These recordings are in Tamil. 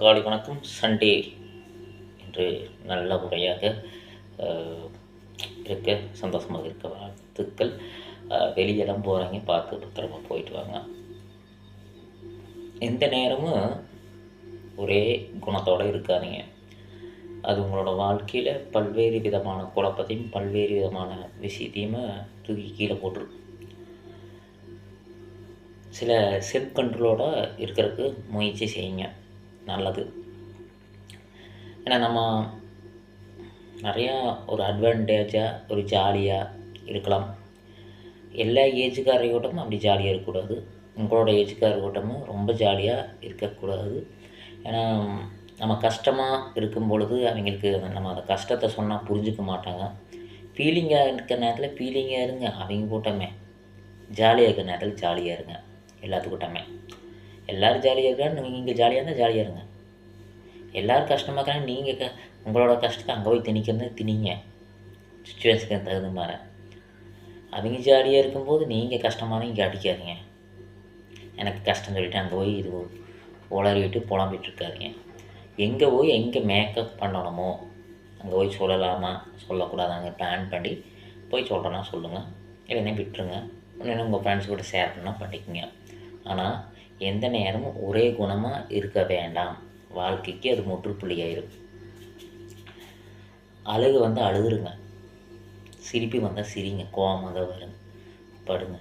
காலை வணக்கம். சண்டே என்று நல்ல முறையாக இருக்க சந்தோஷமாக இருக்க வாழ்த்துக்கள். வெளியெல்லாம் போகிறாங்க பார்த்து பத்திரமா போயிட்டு வாங்க. எந்த நேரமும் ஒரே குணத்தோடு இருக்காதீங்க. அது உங்களோட வாழ்க்கையில் பல்வேறு விதமான குழப்பத்தையும் பல்வேறு விதமான விஷயத்தையுமே தூக்கி கீழே போட்டுரும். சில செல்ஃப் கண்ட்ரோலோட இருக்கிறதுக்கு முயற்சி செய்யுங்க. நல்லது. ஏன்னா நம்ம நிறையா ஒரு அட்வான்டேஜாக ஒரு ஜாலியாக இருக்கலாம். எல்லா ஏஜுக்காரையோட்டமும் அப்படி ஜாலியாக இருக்கக்கூடாது. உங்களோட ஏஜுக்காரர்கிட்டமும் ரொம்ப ஜாலியாக இருக்கக்கூடாது. ஏன்னா நம்ம கஷ்டமாக இருக்கும் பொழுது அவங்களுக்கு நம்ம அந்த கஷ்டத்தை சொன்னால் புரிஞ்சுக்க மாட்டாங்க. ஃபீலிங்காக இருக்கிற நேரத்தில் ஃபீலிங்காக இருங்க. அவங்க கூட்டமே. ஜாலியாக இருக்கிற நேரத்தில் ஜாலியாக இருங்க. எல்லாத்துக்கூட்டமே. எல்லோரும் ஜாலியாக இருக்கான்னு நீங்கள் இங்கே ஜாலியாக இருந்தால் ஜாலியாக இருங்க. எல்லோரும் கஷ்டமாக இருக்கிறாங்க நீங்கள் க உங்களோட கஷ்டத்தை அங்கே போய் திணிக்கிறது திணிங்க. சுச்சுவேஷனுக்கு தகுந்த மாதிரி. அவங்க ஜாலியாக இருக்கும்போது நீங்கள் கஷ்டமான இங்கே அடிக்காதீங்க. எனக்கு கஷ்டம் சொல்லிட்டு அங்கே போய் இது உளறிவிட்டு புலம்பிகிட்டு இருக்காதிங்க. எங்கே போய் எங்கே மேக்கப் பண்ணணுமோ அங்கே போய் சொல்லலாமா சொல்லக்கூடாதாங்க பிளான் பண்ணி போய் சொல்கிறேன்னா சொல்லுங்கள் இல்லைன்னா விட்டுருங்க. இல்லைன்னா உங்கள் ஃப்ரெண்ட்ஸ் கூட ஷேர் பண்ணால் பண்ணிக்கோங்க. ஆனால் எந்த நேரமும் ஒரே குணமாக இருக்க வேண்டாம். வாழ்க்கைக்கு அது முற்றுப்புள்ளியாயிரும். அழுகு வந்து அழுதுருங்க சிரிப்பு வந்தால் சிரிங்க. கோவமாக தான் வருங்க படுங்க.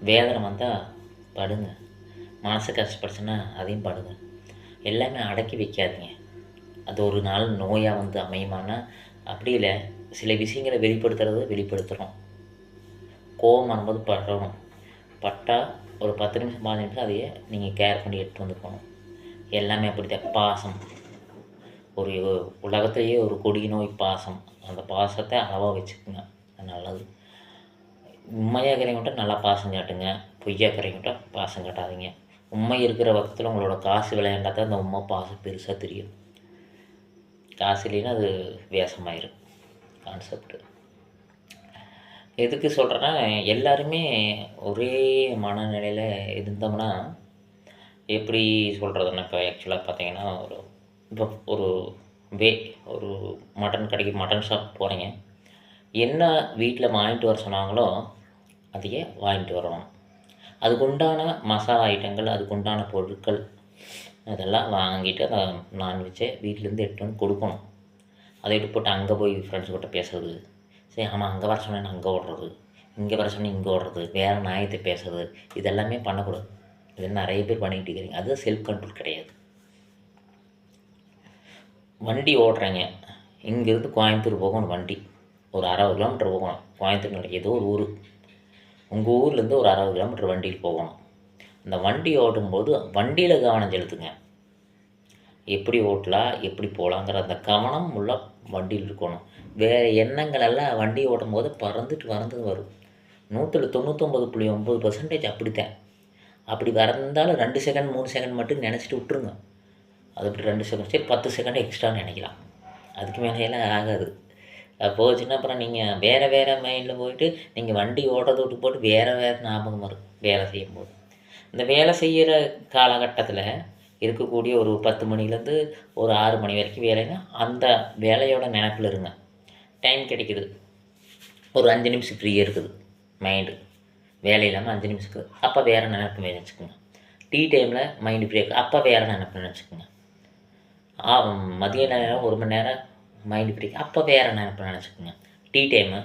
வேதனை வந்தால் படுங்க. மனசு கஷ்டப்படுச்சுன்னா அதையும் படுங்க. எல்லாமே அடக்கி வைக்காதீங்க. அது ஒரு நாள் நோயாக வந்து அமையுமானா அப்படி இல்லை. சில விஷயங்களை வெளிப்படுத்துறத வெளிப்படுத்துகிறோம் கோவம் வரும்போது படுறோம் பட்டால் ஒரு பத்து நிமிஷம் பாஞ்சு நிமிஷம் அதையே நீங்கள் கேர் பண்ணி எடுத்து வந்து போகணும். எல்லாமே அப்படித்தான். பாசம். ஒரு உலகத்திலேயே ஒரு கொடிய நோய் பாசம். அந்த பாசத்தை அளவாக வச்சுக்கோங்க. அது நல்லது. உண்மையாக இருக்கிறவங்கள்ட்ட நல்லா பாசம் காட்டுங்க. பொய்யா இருக்கிறவங்கள்ட்ட பாசம் காட்டாதீங்க. உண்மை இருக்கிற பக்கத்தில் உங்களோட காசு விளையாண்டா தான் அந்த உண்மை பாசம் பெருசாக தெரியும். காசு இல்லைன்னா அது வேஷமாயிரும். கான்செப்ட் எதுக்கு சொல்கிறேன்னா எல்லாருமே ஒரே மனநிலையில் இருந்தோம்னா எப்படி சொல்கிறதுன்னா இப்போ ஆக்சுவலாக பார்த்தீங்கன்னா ஒரு இப்போ ஒரு வே ஒரு மட்டன் கடைக்கு மட்டன் ஷாப் போகிறீங்க என்ன வீட்டில் வாங்கிட்டு வர சொன்னாங்களோ அதையே வாங்கிட்டு வரணும். அதுக்குண்டான மசாலா ஐட்டங்கள் அதுக்குண்டான பொருட்கள் அதெல்லாம் வாங்கிட்டு அந்த நான்வெஜ்ஜை வீட்டிலேருந்து எடுத்து வந்து கொடுக்கணும். அதை எடுத்து போட்டு அங்கே போய் ஃப்ரெண்ட்ஸ் கிட்ட பேசுறது சரி ஆமாம் அங்கே வர சொன்னேன் அங்கே ஓடுறது இங்கே வர சொன்னேன் இங்கே ஓடுறது வேறு நியாயத்தை பேசுறது இதெல்லாமே பண்ணக்கூடாது. இது நிறைய பேர் பண்ணிக்கிட்டு இருக்கிறீங்க. அது செல்ஃப் கண்ட்ரோல் கிடையாது. வண்டி ஓடுறீங்க இங்கேருந்து கோயம்புத்தூர் போகணும் வண்டி. ஒரு அறுபது கிலோமீட்டர் போகணும். கோயம்புத்தூர் ஏதோ ஒரு ஊர். உங்கள் ஊர்லேருந்து ஒரு அறுபது கிலோமீட்டர் வண்டியில் போகணும். அந்த வண்டி ஓட்டும்போது வண்டியில் கவனம் செலுத்துங்க. எப்படி ஓட்டலாம் எப்படி போகலாங்கிற அந்த கவனம் உள்ள வண்டியில் இருக்கணும். வேறு எண்ணங்கள் எல்லாம் வண்டி ஓட்டும் போது பறந்துட்டு பறந்து வரும். நூற்றில் தொண்ணூற்றொம்பது புள்ளி ஒம்பது பர்சன்டேஜ் அப்படித்தான். அப்படி வரந்தாலும் ரெண்டு செகண்ட் மூணு செகண்ட் மட்டும் நினச்சிட்டு விட்ருங்க அது அப்படி ரெண்டு செகண்ட் சரி பத்து செகண்ட் எக்ஸ்ட்ரா நினைக்கலாம். அதுக்கு மேலேயெல்லாம் ஆகாது. போச்சுன்னா அப்புறம் நீங்கள் வேறு வேறு மைண்டில் போயிட்டு நீங்கள் வண்டி ஓட்டுறது விட்டு போட்டு வேறு வேறு ஞாபகம் வரும் வேலை செய்யும்போது. இந்த வேலை செய்கிற காலகட்டத்தில் இருக்கக்கூடிய ஒரு பத்து மணிலேருந்து ஒரு ஆறு மணி வரைக்கும் வேலைங்க அந்த வேலையோட நினப்பில் இருங்க. டைம் கிடைக்குது. ஒரு அஞ்சு நிமிஷம் ஃப்ரீயாக இருக்குது. மைண்டு வேலை இல்லாமல் அஞ்சு நிமிஷத்துக்கு அப்போ வேறு நினைப்பு நினச்சிக்கோங்க. டீ டைமில் மைண்டு ஃப்ரீயாக இருக்குது அப்போ வேறு நினைப்பு நினச்சிக்கோங்க. மதிய நேரம் ஒரு மணி நேரம் மைண்டு ஃப்ரீ அப்போ வேறு நினைப்பு நினச்சிக்கோங்க. டீ டைமு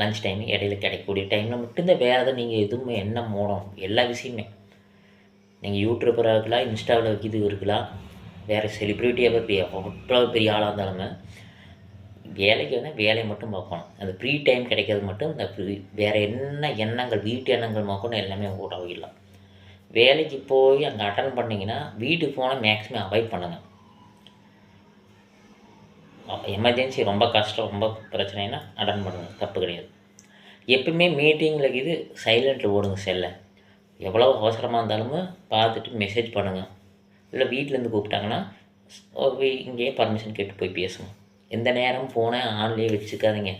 லஞ்ச் டைம் இடையில கிடைக்கக்கூடிய டைமில் மட்டும்தான் வேறு எதுவும் நீங்கள் எதுவுமே என்ன மூடம் எல்லா விஷயமே. நீங்கள் யூடியூபராக இருக்கலாம் இன்ஸ்டாவில் இது இருக்கலாம் வேறு செலிப்ரிட்டியாக பெரிய எவ்வளோ பெரிய ஆளாக இருந்தாலுமே வேலைக்கு வந்து வேலையை மட்டும் பார்க்கணும். அந்த ஃப்ரீ டைம் கிடைக்கிறது மட்டும் இந்த ஃப்ரீ வேறு என்ன எண்ணங்கள் வீட்டு எண்ணங்கள் பார்க்கணும் எல்லாமே கூட போயிடலாம். வேலைக்கு போய் அங்கே அட்டன் பண்ணிங்கன்னா வீட்டுக்கு போனால் மேக்ஸிமம் அவாய்ட் பண்ணுங்கள் எமர்ஜென்சி ரொம்ப கஷ்டம் ரொம்ப பிரச்சனைனா அட்டன் பண்ணுங்கள் தப்பு கிடையாது. எப்பவுமே மீட்டிங்கில் இது சைலண்ட்டில் ஓடுங்க செல்லை எவ்வளோ அவசரமாக இருந்தாலுமே பார்த்துட்டு மெசேஜ் பண்ணுங்கள் இல்லை வீட்டிலேருந்து கூப்பிட்டாங்கன்னா இங்கேயே பர்மிஷன் கேட்டு போய் பேசுங்க. எந்த நேரம் ஃபோனை ஆன்லேயே வச்சுக்காதீங்க.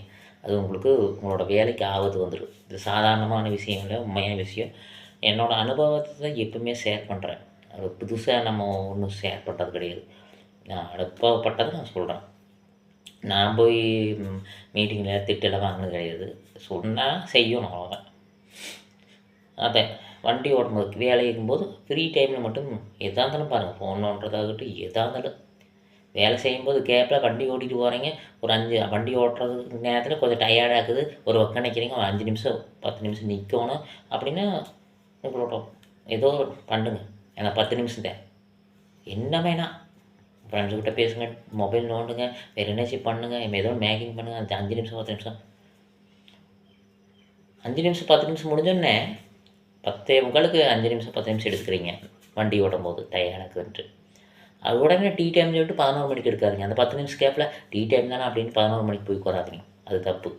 அது உங்களுக்கு உங்களோட வேலைக்கு ஆபத்து வந்துடும் இது சாதாரணமான விஷயம் இல்லை உண்மையான விஷயம். என்னோடய அனுபவத்தை தான் எப்பவுமே ஷேர் பண்ணுறேன் அது புதுசாக நம்ம ஒன்றும் ஷேர் பண்ணுறது கிடையாது. நான் அனுப்பப்பட்டதை நான் சொல்கிறேன் நான் போய் மீட்டிங்கில் திட்டெல்லாம் வாங்கினது கிடையாது. சொன்னால் செய்யணும் அவ்வளோதான் அதை வண்டி ஓட்டும்போது வேலை இருக்கும்போது ஃப்ரீ டைமில் மட்டும் எதாக இருந்தாலும் பாருங்கள் ஃபோன் ஓட்டுறதாகட்டும் எதாக இருந்தாலும். வேலை செய்யும்போது கேப்பில் வண்டி ஓட்டிகிட்டு போகிறீங்க ஒரு அஞ்சு வண்டி ஓட்டுறது நேரத்தில் கொஞ்சம் டயர்டாக இருக்குது ஒரு பக்கம் நிற்கிறீங்க ஒரு அஞ்சு நிமிஷம் பத்து நிமிஷம் நிற்கணும் அப்படின்னா உங்களோட ஏதோ பண்ணுங்க. ஏன்னா பத்து நிமிஷம் தான் என்ன வேணாம் ஃப்ரெண்ட்ஸுக்கிட்ட பேசுங்க மொபைல் நோண்டுங்க வேறு என்னாச்சு பண்ணுங்கள் ஏதோ மேக்கிங் பண்ணுங்கள் அந்த அஞ்சு நிமிஷம் பத்து நிமிஷம். அஞ்சு நிமிஷம் பத்து நிமிஷம் முடிஞ்சோடனே பத்தே முக்காலுக்கு அஞ்சு நிமிஷம் பத்து நிமிஷம் எடுத்துக்கிறீங்க. வண்டி ஓட்டும் போது டயர்டாக்குன்ட்டு அது உடனே டீ டைம் சொல்லிட்டு பதினோரு மணிக்கு எடுக்காதீங்க. அந்த பத்து நிமிஷம் கேப்பில் டீ டைம் தானே அப்படின்னு பதினோரு மணிக்கு போய் உட்காராதீங்க. அது தப்பு.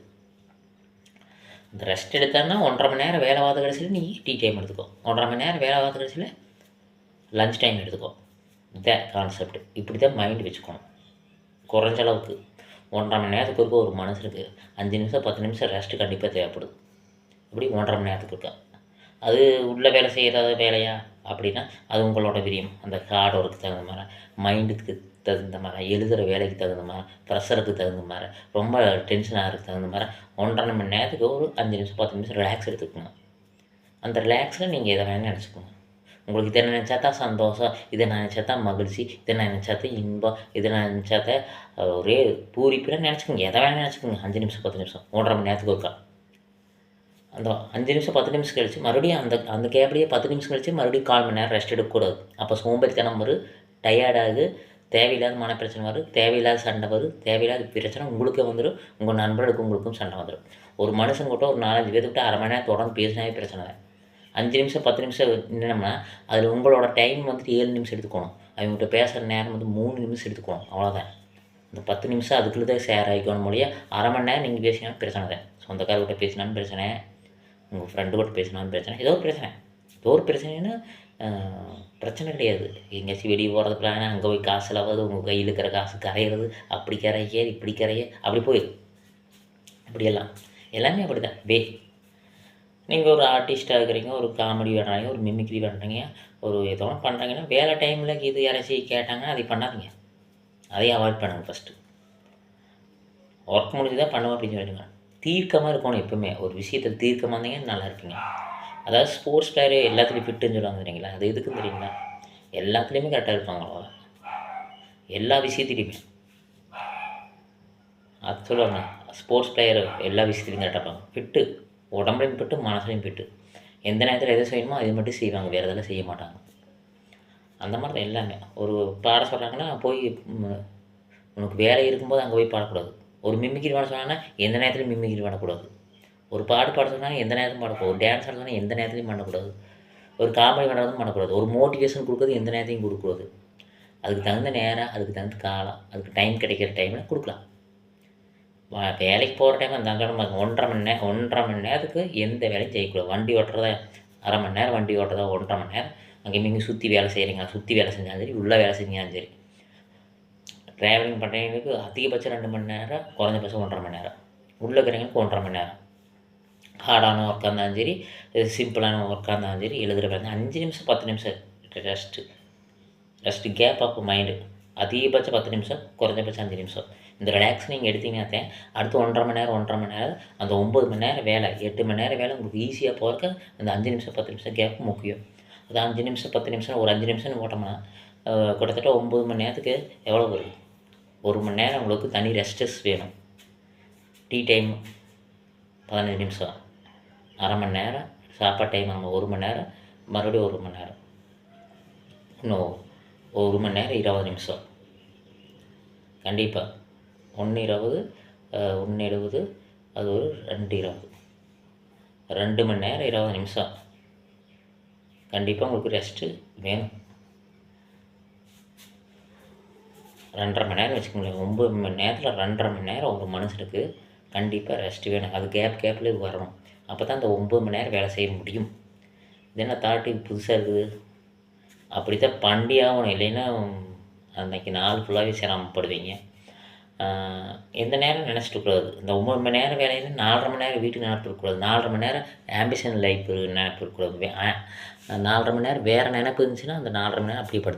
இந்த ரெஸ்ட் எடுத்தான்னா ஒன்றரை மணி நேரம் வேலை வாத கடைசியில் நீ டீ டைம் எடுத்துக்கோ. ஒன்றரை மணி நேரம் வேலை வாத கடைசியில் லஞ்ச் டைம் எடுத்துக்கோ. இதான் கான்செப்ட் இப்படி தான் மைண்ட் வச்சுக்கணும். குறைஞ்ச அளவுக்கு. ஒன்றரை மணி நேரத்துக்கு இருக்க ஒரு மனசுக்கு அஞ்சு நிமிஷம் பத்து நிமிஷம் ரெஸ்ட்டு கண்டிப்பாக தேவைப்படுது. இப்படி ஒன்றரை மணி நேரத்துக்கு இருக்கேன் அது உள்ள வேலை செய்கிறது வேலையா? அப்படின்னா அது உங்களோட விரியம். அந்த ஹார்ட் ஒர்க்கு தகுந்த மாதிரி மைண்டுக்கு தகுந்த மாதிரி எழுதுகிற வேலைக்கு தகுந்த மாதிரி ப்ரெஷருக்கு தகுந்த மாதிரி ரொம்ப டென்ஷன் தகுந்த மாதிரி ஒன்றரை மணி நேரத்துக்கு ஒரு அஞ்சு நிமிஷம் பத்து நிமிஷம் ரிலாக்ஸ் எடுத்துக்கோங்க அந்த ரிலாக்ஸில் நீங்கள் எதை வேணால் நினச்சிக்கோங்க உங்களுக்கு இதை நினச்சா தான் சந்தோஷம் இதை நினச்சா தான் மகிழ்ச்சி இதை நினச்சா தான் இன்பம் இதை நினச்சா தான் ஒரே பூரிப்பில் நினச்சிக்கோங்க. எதை வேணால் நினச்சிக்கோங்க. அஞ்சு நிமிஷம் பத்து நிமிஷம் ஒன்றரை மணி நேரத்துக்கு ஒருக்கா. அந்த அஞ்சு நிமிஷம் பத்து நிமிஷம் கழிச்சு மறுபடியும் அந்த அந்த கேப்லேயே பத்து நிமிஷம் கழிச்சு மறுபடியும் கால் மணி நேரம் ரெஸ்ட் எடுக்கக்கூடாது. அப்போ சோம்பேறித்தனம் வரும் டயர்டாகுது தேவையில்லாத மனப்பிரச்சனை வரும் தேவையில்லாத சண்டை வரும் தேவையில்லாத பிரச்சனை உங்களுக்கே வந்துடும் உங்கள் நண்பர்களுக்கு உங்களுக்கும் சண்டை வந்துடும் ஒரு மனுஷன் கூட ஒரு நாலஞ்சு பேர்த்துக்கிட்ட அரை மணி நேரம் தொடர்ந்து பேசினாவே பிரச்சனை அஞ்சு நிமிஷம் பத்து நிமிஷம் நின்னோம்னா அதில் உங்களோட டைம் வந்துட்டு ஏழு நிமிஷம் எடுத்துக்கணும். அவங்ககிட்ட பேசுகிற நேரம் வந்து மூணு நிமிஷம் எடுத்துக்கணும் அவ்வளோதான் இந்த பத்து நிமிஷம் அதுக்குள்ளே தான் ஷேர் ஆகிக்கணும் மொழியாக அரை மணி நேரம் நீங்கள் பேசினாலும் பிரச்சனை தான் சொந்தக்காரர்கிட்ட பேசினாலும் பிரச்சனை உங்கள் ஃப்ரெண்டு கூட பேசினாலும் பிரச்சனை. ஏதோ ஒரு பிரச்சனை. ஏதோ ஒரு பிரச்சனைனா பிரச்சனை கிடையாது. எங்கேயாச்சும் வெளியே போகிறது பிளான் அங்கே போய் காசு செலவாது உங்கள் கையில் இருக்கிற காசு கரையிறது அப்படி கரைய இப்படி கரைய அப்படி போயிடுது அப்படியெல்லாம். எல்லாமே அப்படி தான் வே நீங்கள் ஒரு ஆர்டிஸ்ட்டாக இருக்கிறீங்க ஒரு காமெடி பண்ணுறீங்க ஒரு மிமிக்ரி பண்ணுறீங்க ஒரு ஏதோ ஒன்று பண்ணுறீங்கன்னா வேலை டைமில் இது யாராச்சும் கேட்டாங்கன்னா அதை பண்ணாதீங்க. அதையும் அவாய்ட் பண்ணுங்கள் ஃபஸ்ட்டு ஒர்க் முடிஞ்சு தான் பண்ணுவோம் அப்படின்னு சொல்லிடுங்க. தீர்க்கமாக இருக்கணும் எப்பவுமே. ஒரு விஷயத்தில் தீர்க்கமாக இருந்தீங்கன்னா நல்லா இருப்பீங்க. அதாவது ஸ்போர்ட்ஸ் பிளேயரே எல்லாத்துலேயும் ஃபிட்டுன்னு சொல்லுவாங்க தெரியுங்களா? அது எதுக்குன்னு தெரியுங்களா? எல்லாத்துலேயுமே கரெக்டாக இருப்பாங்க எல்லா விஷயத்துலையுமே. அது சொல்லுவாங்க. ஸ்போர்ட்ஸ் பிளேயர் எல்லா விஷயத்துலையும் கரெக்டாக இருப்பாங்க. ஃபிட்டு உடம்புலையும் ஃபிட்டு மனசுலையும் ஃபிட்டு எந்த நேரத்தில் எதை செய்யணுமோ அது மட்டும் செய்வாங்க. வேறு எதெல்லாம் செய்ய மாட்டாங்க. அந்த மாதிரி தான் எல்லாமே. ஒரு பாட சொல்கிறாங்கன்னா போய் உனக்கு வேலை இருக்கும்போது அங்கே போய் பாடக்கூடாது. ஒரு மிமிக்ரி பாட சொன்னாங்கன்னா எந்த நேரத்துலையும் மிமிக்ரி பண்ணக்கூடாது ஒரு பாட்டு பாட சொன்னாங்க எந்த நேரத்திலும் பாடக்கூடாது. ஒரு டான்ஸ் ஆட சொன்னால் எந்த நேரத்துலையும் பண்ணக்கூடாது ஒரு காமெடி பண்ணுறதும் பண்ணக்கூடாது ஒரு மோட்டிவேஷன் கொடுக்குறது எந்த நேரத்தையும் கொடுக்கக்கூடாது. அதுக்கு தகுந்த நேரம் அதுக்கு தகுந்த காலம் அதுக்கு டைம் கிடைக்கிற டைமில் கொடுக்கலாம். வேலைக்கு போகிற டைம் அந்த அங்கே ஒன்றரை மணி நேரம் ஒன்றரை மணி நேரத்துக்கு எந்த வேலையும் செய்யக்கூடாது. வண்டி ஓட்டுறதா அரை மணி நேரம் வண்டி ஓட்டுறதா ஒன்றரை மணி நேரம். அங்கே நீங்கள் சுற்றி வேலை செய்கிறீங்க சுற்றி வேலை செஞ்சாலும் சரி உள்ளே வேலை செஞ்சாலும் சரி. ட்ராவலிங் பண்ணுறவங்களுக்கு அதிகபட்சம் ரெண்டு மணி நேரம் குறைஞ்சபட்சம் ஒன்றரை மணி நேரம். உள்ளே இருக்கிறவங்களுக்கு ஒன்றரை மணி நேரம். ஹார்டான ஒர்க்காக இருந்தாலும் சரி சிம்பிளான ஒர்க்காக இருந்தாலும் சரி எழுதுகிற வேலை. அஞ்சு நிமிஷம் பத்து நிமிஷம் rest rest gap of mind அதிகபட்சம் பத்து நிமிஷம் குறைஞ்சபட்சம் அஞ்சு நிமிஷம். இந்த ரிலாக்ஸ் நீங்கள் எடுத்தீங்கன்னா தான் அடுத்து ஒன்றரை மணி நேரம் ஒன்றரை மணி நேரம் அந்த ஒம்பது மணி நேரம் வேலை எட்டு மணி நேரம் வேலை உங்களுக்கு ஈஸியாக போகிறக்கு அந்த அஞ்சு நிமிஷம் பத்து நிமிஷம் கேப் முக்கியம். அது அஞ்சு நிமிஷம் பத்து நிமிஷம் ஒரு அஞ்சு நிமிஷம்னு போட்டோம்னா கிட்டத்தட்ட ஒம்பது மணி நேரத்துக்கு எவ்வளோ வருது ஒரு மணி நேரம் உங்களுக்கு தனி ரெஸ்டஸ் வேணும். டீ டைம் பதினஞ்சு நிமிஷம். அரை மணி நேரம். சாப்பாடு டைம் நம்ம ஒரு மணி நேரம். மறுபடியும் ஒரு மணி நேரம். இன்னும் ஒரு மணி நேரம் இருபது நிமிஷம். கண்டிப்பாக ஒன்று இருபது ஒன்று எழுபது அது ஒரு ரெண்டு இருபது. ரெண்டு மணி நேரம் இருபது நிமிஷம். கண்டிப்பாக உங்களுக்கு ரெஸ்ட்டு வேணும். ரெண்டரை மணி நேரம் வச்சுக்கோங்களேன். ஒம்பது மணி நேரத்தில் ரெண்டரை மணி நேரம் ஒரு மனுஷனுக்கு கண்டிப்பாக ரெஸ்ட் வேணும். அது கேப் கேப்பில் வரணும். அப்போ தான் அந்த ஒம்பது மணி நேரம் வேலை செய்ய முடியும். இது என்ன தாட்டி புதுசாக இருக்குது? அப்படி தான் பண்ணி ஆகணும். இல்லைன்னா அன்னைக்கு நாள் ஃபுல்லாகவே சிரமப்படுவீங்க. எந்த நேரம் நினச்சிட்டு கூடாது. இந்த ஒம்பது மணி நேரம் வேலையில் நாலரை மணி நேரம் வீட்டுக்கு நினப்பிருக்கூடாது இருக்கக்கூடாது. நாலரை மணி நேரம் ஆம்பிஷன் லைஃப் நினப்பிருக்கூடாது ஆ- நாலரை மணி நேரம் வேறு நினப்பு இருந்துச்சுன்னா அந்த நாலரை மணி நேரம் அப்படியே படுத்து